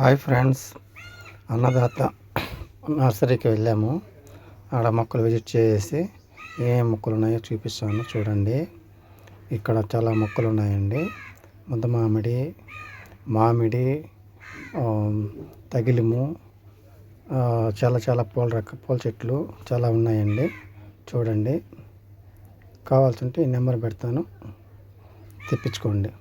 Hi friends. అన్నదాత నర్సరీకి వెళ్ళాము. ఆడ మొక్కలు విజిట్ చేసి ఏ మొక్కలు ఉన్నాయో చూపిస్తాను. చూడండి. ఇక్కడ చాలా మొక్కలు ఉన్నాయండి ముద్ద మామిడి మామిడి తగిలిము చాలా చాలా పూల రక పూల చెట్లు చాలా ఉన్నాయండి. చూడండి. కావాల్సి ఉంటే ఈ నెంబర్ పెడతాను. తెప్పించుకోండి.